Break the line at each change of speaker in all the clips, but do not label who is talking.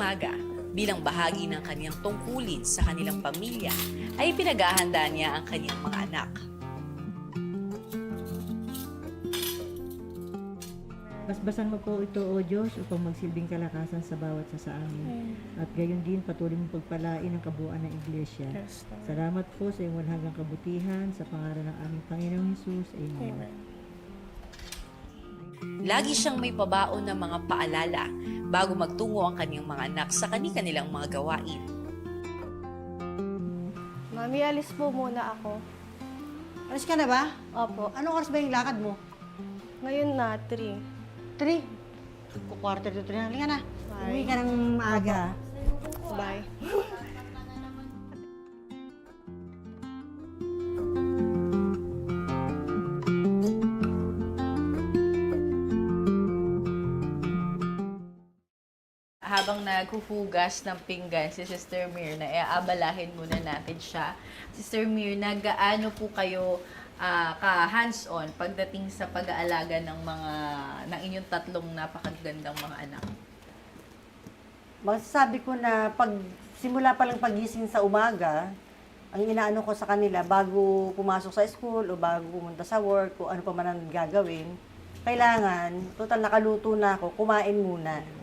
umaga, bilang bahagi ng kanyang tungkulin sa kanilang pamilya, ay pinaghahanda niya ang kanyang mga anak.
Basbasan mo po ito, O Diyos, upang magsilbing kalakasan sa bawat sa sa amin. At gayon din, patuloy mong pagpalain ang kabuuan ng Iglesia.
Yes, Lord.
Salamat po sa iyong walang kabutihan, sa pangalan ng aming Panginoong Hesus. Amen.
Amen.
Lagi siyang may pabaon ng mga paalala bago magtungo ang kanyang mga anak sa kani-kanilang mga gawain.
Mami, alis po muna ako.
Alis ka na ba?
Opo.
Anong oras ba yung lakad mo?
Ngayon na, 3.
Three. Quarter to three na. Halika na.
Bye.
Uwi ka ng maaga.
Bye.
Habang naghuhugas ng pinggan si Sister Mirna, eh, abalahin muna natin siya. Sister Mirna, gaano po kayo ah, ka-hands-on pagdating sa pag-aalaga ng mga ng inyong tatlong napakagandang mga anak?
Masasabi ko na pag simula pa lang pagising sa umaga, ang inaano ko sa kanila bago pumasok sa school o bago pumunta sa work o ano pa man ang gagawin, kailangan, total nakaluto na ako, kumain muna.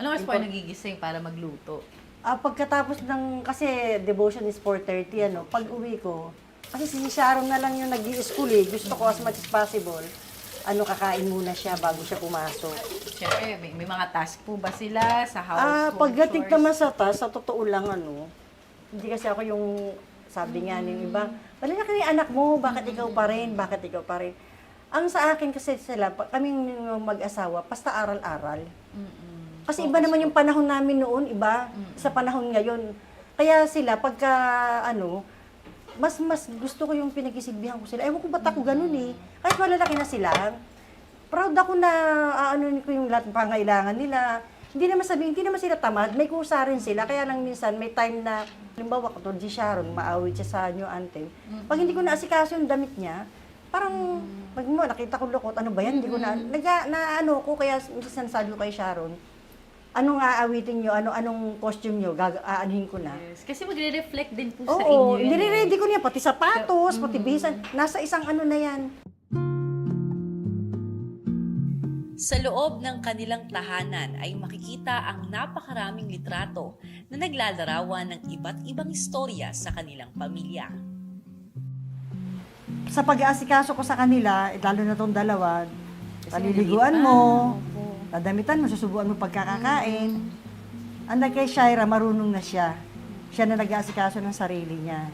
Anong oras po kayo nagigising para magluto?
Ah, pagkatapos ng, kasi devotion is 4.30, ano, pag uwi ko, kasi si Sharon na lang yung nag school eh, gusto ko as much as possible, ano, kakain muna siya bago siya pumasok.
Siyempre, may, may mga task po ba sila sa household
Ah, pagdating naman sa taas, sa totoo lang ano, hindi kasi ako yung sabi nga ng iba, wala na kami anak mo, bakit ikaw pa rin, bakit ikaw pa rin. Ang sa akin kasi sila, pa- kaming mag-asawa, basta aral-aral.
Mm-mm.
Kasi iba naman yung panahon namin noon, iba sa panahon ngayon. Kaya sila, pagka ano, mas mas gusto ko yung pinagsisilbihan ko sila. Ewan ko ba't ako ganun eh. Kahit malalaki na sila, proud ako na ano ko yung lahat ng pangailangan nila. Hindi naman sabihin, hindi naman sila tamad, may kusa rin sila. Kaya lang minsan, may time na, halimbawa, katulad si Sharon, maawit siya sa new anthem. Pag hindi ko naasikaso yung damit niya, parang, pag mo, nakita ko lukot, ano ba yan? Hindi ko na, naga, na ano ko, kaya minsan sabi ko kay Sharon, anong aawitin nyo, ano, anong costume nyo, gag aanhin ko na.
Yes. Kasi magre-reflect din po sa
Oo,
inyo. yan eh.
nire-ready ko niya, pati sapatos, pati bisan, nasa isang ano na yan.
Sa loob ng kanilang tahanan ay makikita ang napakaraming litrato na naglalarawan ng iba't ibang istorya sa kanilang pamilya.
Sa pag-aasikaso ko sa kanila, eh, lalo na tong dalawa, paliliguan mo, dadamitan mo, susubuan mo pagkakakain. Anday kay Shaira, marunong na siya. Siya na nag-aasikaso ng sarili niya.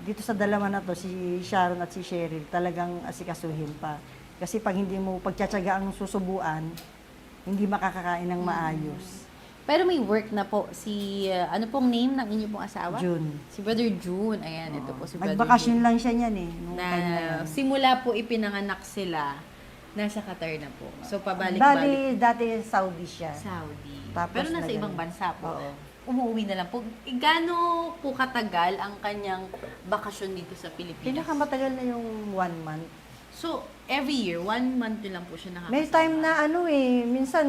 Dito sa dalawa na to, si Sharon at si Cheryl, talagang asikasuhin pa. Kasi pag hindi mo pagtsatsaga ang susubuan, hindi makakakain ng maayos.
Pero may work na po si, uh, ano pong name ng inyong pong asawa?
June.
Si Brother June. Ayan, ito po si Brother
Nagbakasyon
June.
lang siya niyan eh. Nung
Na
na yun.
simula po ipinanganak sila, nasa Qatar na po. So, pabalik-balik.
Bali, dati Saudi siya.
Saudi.
Tapos
Pero nasa
na
ibang
ganun.
bansa po.
Oo.
Umuwi na lang po. Eh, Gaano po katagal ang kanyang bakasyon dito sa Pilipinas?
Pinakamatagal na yung one month.
So, every year, one month nyo lang po siya nakakasama?
May time na ano eh, minsan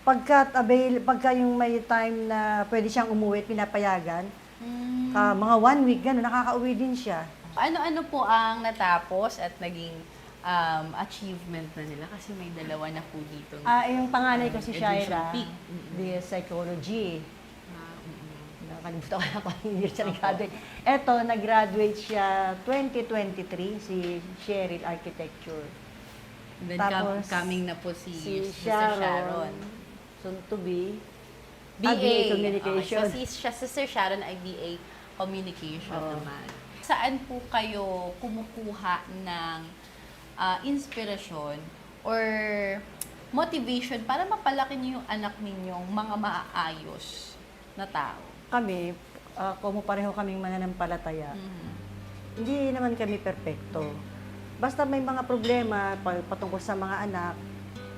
pagka avail, pagka yung may time na pwede siyang umuwi pinapayagan,
Mm.
ka, mga one week gano'n, nakakauwi din siya.
Ano-ano po ang natapos at naging um, achievement na nila? Kasi may dalawa na po dito.
Ah, yung panganay ko si Shaira,
peak.
the psychology.
Ah, mm.
Nakalimutan ko na kung anong year siya nag-graduate. Eto, nag-graduate siya 2023, si Cheryl Architecture.
Then
Tapos,
com- coming na po si,
Si
Mr.
Sharon,
Sharon.
soon to be,
BA.
Ah, BA Communication.
Okay, so si siya, Sister Sharon ay BA Communication
Oo.
naman. Saan po kayo kumukuha ng ah, inspirasyon or motivation para mapalaki niyo yung anak ninyong mga maaayos na tao?
kami, uh, pareho kaming mananampalataya.
Mhm.
Hindi naman kami perpekto. Basta may mga problema pa- patungkol sa mga anak,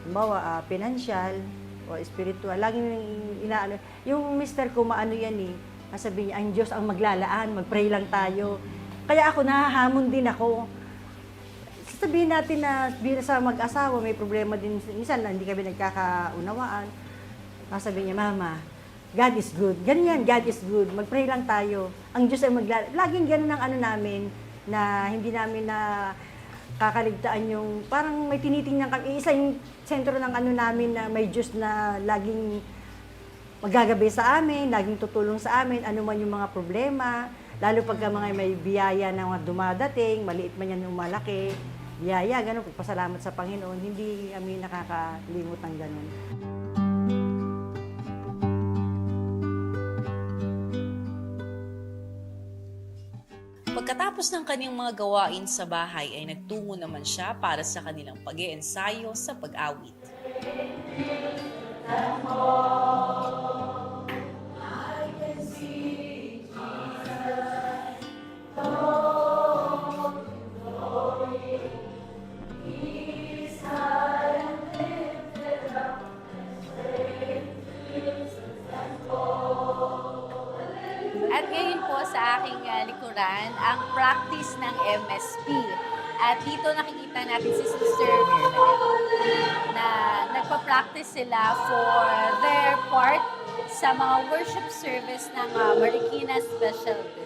halimbawa, uh, financial o spiritual, laging inaano. Yung mister ko, maano yan eh, sabi niya, ang Diyos ang maglalaan, mag-pray lang tayo. Kaya ako, nahahamon din ako. Sabihin natin na bilang sa mag-asawa, may problema din, minsan hindi kami nagkakaunawaan. Sabi niya, Mama, God is good. Ganun yan, God is good. Mag-pray lang tayo. Ang Diyos ay magla... Laging ganun ang ano namin na hindi namin na kakaligtaan yung parang may tinitingnan kami. Isa yung sentro ng ano namin na may Diyos na laging magagabi sa amin, laging tutulong sa amin, ano man yung mga problema, lalo pagka mga may biyaya na dumadating, maliit man yan yung malaki, biyaya, ganun, pagpasalamat sa Panginoon, hindi kami nakakalimot ng ganun.
Pagkatapos ng kanyang mga gawain sa bahay ay nagtungo naman siya para sa kanilang pag ensayo sa pag-awit.
At likuran, ang practice ng MSP. At dito nakikita natin si Sister na nagpa-practice sila for their part sa mga worship service ng ah, Marikina Special District.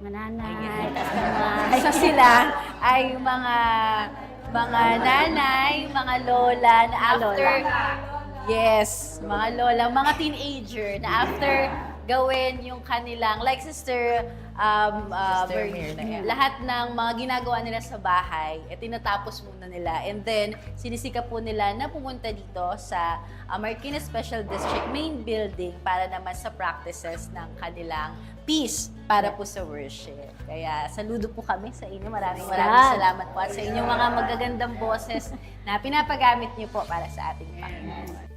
Na?
Mga nanay,
Ayan.
kasama.
So sila ay mga mga nanay, mga lola na after Yes, mga lola, mga teenager na after gawin yung kanilang like sister um uh,
yeah.
lahat ng mga ginagawa nila sa bahay eh tinatapos muna nila and then sinisika po nila na pumunta dito sa uh, Marikina Special District main building para naman sa practices ng kanilang peace para po sa worship. Kaya saludo po kami sa inyo. Maraming maraming salamat po at sa inyong mga magagandang boses na pinapagamit niyo po para sa ating Panginoon.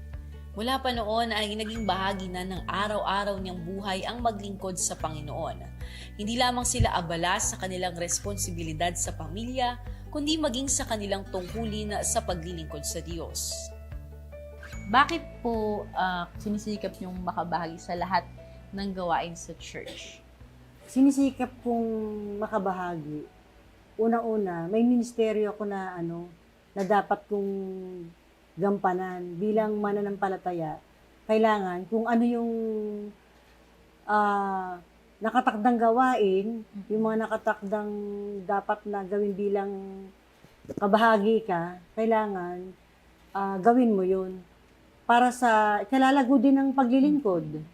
Mula pa noon ay naging bahagi na ng araw-araw niyang buhay ang maglingkod sa Panginoon. Hindi lamang sila abala sa kanilang responsibilidad sa pamilya, kundi maging sa kanilang tungkulin sa paglilingkod sa Diyos.
Bakit po ah, sinisikap niyong makabahagi sa lahat ng gawain sa church?
Sinisikap kong makabahagi. Una-una, may ministeryo ako na ano, na dapat kong gampanan bilang mananampalataya. Kailangan kung ano yung ah, nakatakdang gawain, yung mga nakatakdang dapat na gawin bilang kabahagi ka, kailangan ah, gawin mo yun. Para sa, kalalago din ng paglilingkod.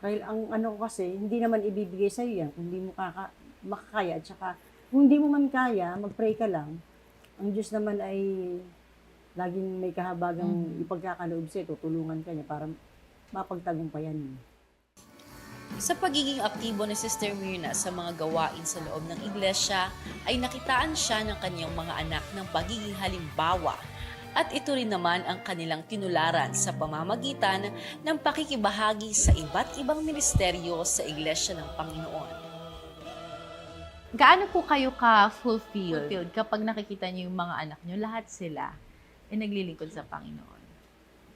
Kaya ang ano kasi, hindi naman ibibigay sa iyo yan kung hindi mo kaka, makakaya. At saka, kung hindi mo man kaya, mag-pray ka lang. Ang Diyos naman ay laging may kahabagang ipagkakaloob sa'yo, tutulungan ka niya para mapagtagumpayan mo.
Sa pagiging aktibo ni Sister Mirna sa mga gawain sa loob ng iglesia, ay nakitaan siya ng kanyang mga anak ng pagiging halimbawa. At ito rin naman ang kanilang tinularan sa pamamagitan ng pakikibahagi sa iba't ibang ministeryo sa iglesia ng Panginoon.
Gaano po kayo ka-fulfilled kapag nakikita niyo yung mga anak niyo, lahat sila ay naglilingkod sa Panginoon?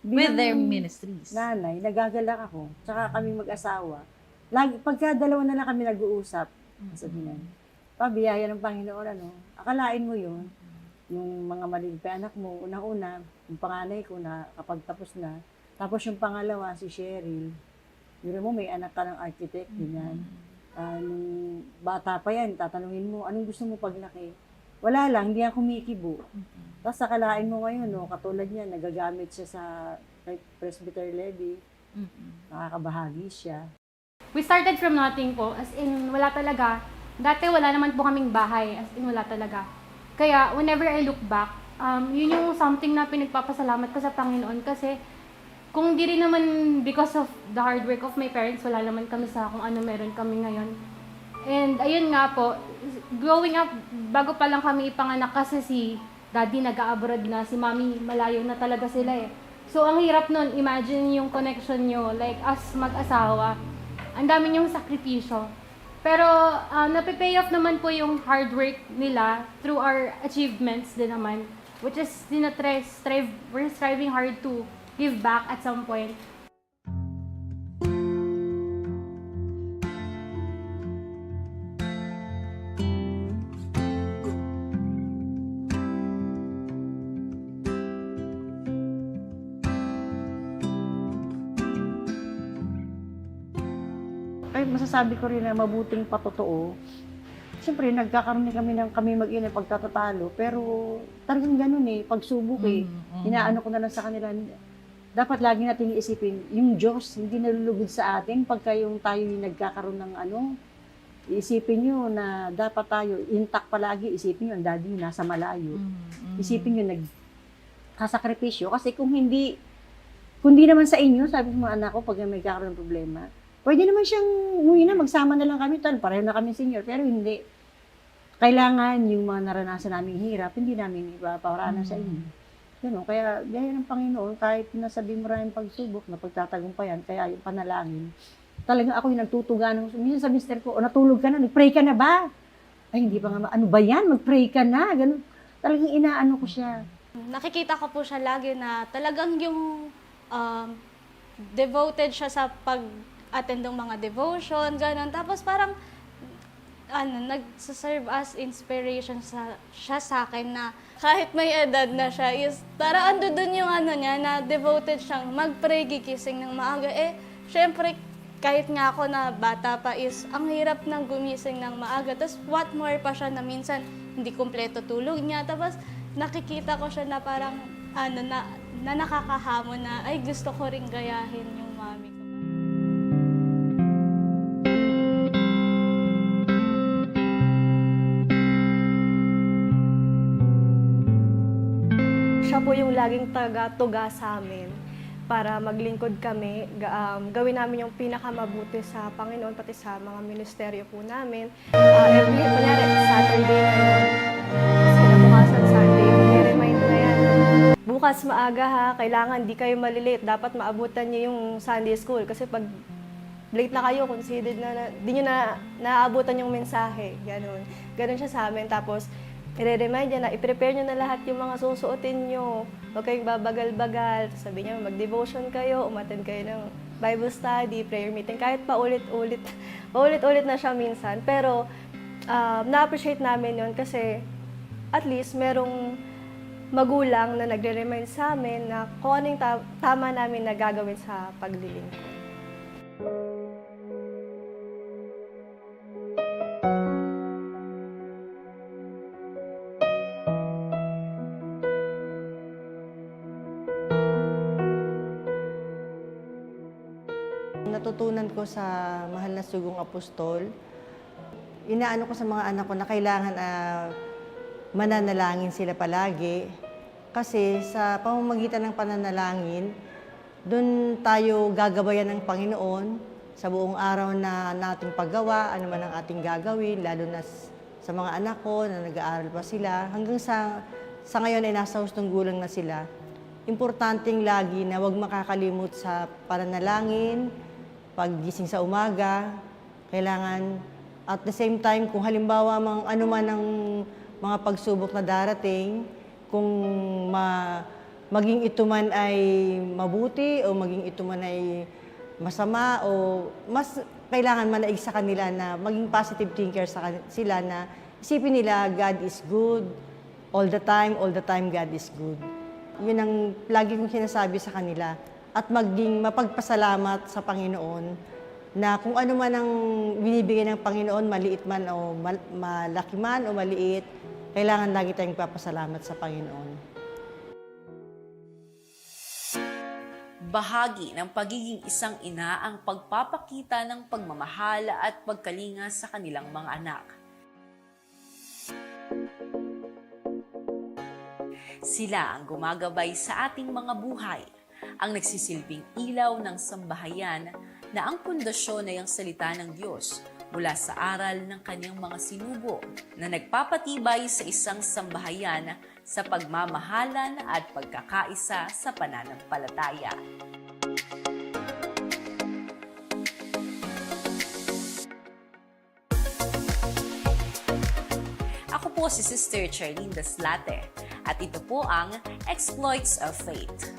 With their ministries.
Nanay, nagagalak ako. Tsaka kami mag-asawa. Lagi, pagka dalawa na lang kami nag-uusap, sabi niya, pabiyaya ng Panginoon, ano, akalain mo yun, yung mga maliit pa anak mo, unang-una, yung panganay ko na kapag tapos na, tapos yung pangalawa, si Cheryl, yun mo, may anak ka ng architect, ganyan. Ah, nung bata pa yan, tatanungin mo, anong gusto mo paglaki? Wala lang, hindi yan kumikibo. Tapos akalain mo ngayon, no, katulad niya, nagagamit siya sa presbyter levy, nakakabahagi siya.
We started from nothing po, as in wala talaga. Dati wala naman po kaming bahay, as in wala talaga. Kaya whenever I look back, um, yun yung something na pinagpapasalamat ko sa Panginoon kasi kung di rin naman because of the hard work of my parents, wala naman kami sa kung ano meron kami ngayon. And ayun nga po, growing up, bago pa lang kami ipanganak kasi si daddy nag-abroad na, si mommy malayo na talaga sila eh. So ang hirap nun, imagine yung connection nyo, like as mag-asawa, ang dami niyong sakripisyo. Pero uh, napipay off naman po yung hard work nila through our achievements din naman. Which is, dinatry, strive, we're striving hard to give back at some point.
Masasabi ko rin na mabuting patotoo. Siyempre, nagkakaroon din kami ng kami mag-ina pagtatatalo. Pero talagang ganun eh, pagsubok eh. Inaano ko na lang sa kanila, dapat lagi natin iisipin, yung Diyos hindi nalulugod sa atin pagka yung tayo yung nagkakaroon ng ano, isipin nyo na dapat tayo intact palagi, isipin nyo, ang daddy nasa malayo. Isipin nyo, nagkasakripisyo. Kasi kung hindi, kung di naman sa inyo, sabi ko mga anak ko, pag may kakaroon ng problema, pwede naman siyang umuwi na, magsama na lang kami, tal, pareho na kami senior, pero hindi. Kailangan yung mga naranasan naming hirap, hindi namin ipaparanan sa inyo. Yun, o, kaya gaya ng Panginoon, kahit nasabi mo rin pagsubok na pagtatagumpayan, kaya yung panalangin, talagang ako yung nagtutuga ng, minsan sa mister ko, o natulog ka na, nag-pray ka na ba? Ay, hindi pa nga, ano ba yan? Mag-pray ka na, ganun. Talagang inaano ko siya.
Nakikita ko po siya lagi na talagang yung um, devoted siya sa pag-attend ng mga devotion, gano'n. Tapos parang ano, nag-serve as inspiration sa, siya sa akin na kahit may edad na siya is, para ando dun yung ano niya na devoted siyang mag-pray, gigising ng maaga. Eh, syempre, kahit nga ako na bata pa is, ang hirap ng gumising ng maaga. Tapos what more pa siya na minsan hindi kumpleto tulog niya. Tapos nakikita ko siya na parang ano na, na nakakahamon na ay gusto ko ring gayahin yung po yung laging taga-tuga sa amin para maglingkod kami, um, gawin namin yung pinakamabuti sa Panginoon, pati sa mga ministeryo po namin. Uh, every, kunyari, Saturday ngayon, kinabukasan Sunday, i-remind na yan. Bukas maaga ha, kailangan di kayo malilate. Dapat maabutan niyo yung Sunday school. Kasi pag late na kayo, considered na, na di nyo na naaabutan yung mensahe. Ganon. Ganon siya sa amin. Tapos, i-remind niya na, i-prepare nyo na lahat yung mga susuotin nyo. Huwag kayong babagal-bagal. Sabi niya, mag-devotion kayo, umattend kayo ng Bible study, prayer meeting. Kahit paulit-ulit, paulit-ulit na siya minsan. Pero, um, na-appreciate namin yon kasi at least merong magulang na nagre-remind sa amin na kung ano yung ta- tama namin na gagawin sa paglilingkod.
Natutunan ko sa mahal na sugong apostol, inaano ko sa mga anak ko na kailangan ah, mananalangin sila palagi. Kasi sa pamamagitan ng pananalangin, doon tayo gagabayan ng Panginoon sa buong araw na nating paggawa, ano man ang ating gagawin, lalo na sa mga anak ko na nag-aaral pa sila, hanggang sa, sa ngayon ay nasa hustong gulang na sila. Importanteng lagi na huwag makakalimot sa pananalangin, paggising sa umaga, kailangan at the same time kung halimbawa mang ano man ang mga pagsubok na darating, kung ma, maging ito man ay mabuti o maging ito man ay masama o mas kailangan manaig sa kanila na maging positive thinker sa sila na isipin nila God is good all the time, all the time God is good. Yun ang lagi kong sinasabi sa kanila at maging mapagpasalamat sa Panginoon na kung ano man ang binibigay ng Panginoon, maliit man o mal- malaki man o maliit, kailangan lagi tayong papasalamat sa Panginoon.
Bahagi ng pagiging isang ina ang pagpapakita ng pagmamahal at pagkalinga sa kanilang mga anak. Sila ang gumagabay sa ating mga buhay, ang nagsisilbing ilaw ng sambahayan na ang pundasyon ay ang salita ng Diyos mula sa aral ng kanyang mga sinugo na nagpapatibay sa isang sambahayan sa pagmamahalan at pagkakaisa sa pananampalataya. Ako po si Sister Charlene Daslate at ito po ang Exploits of Faith.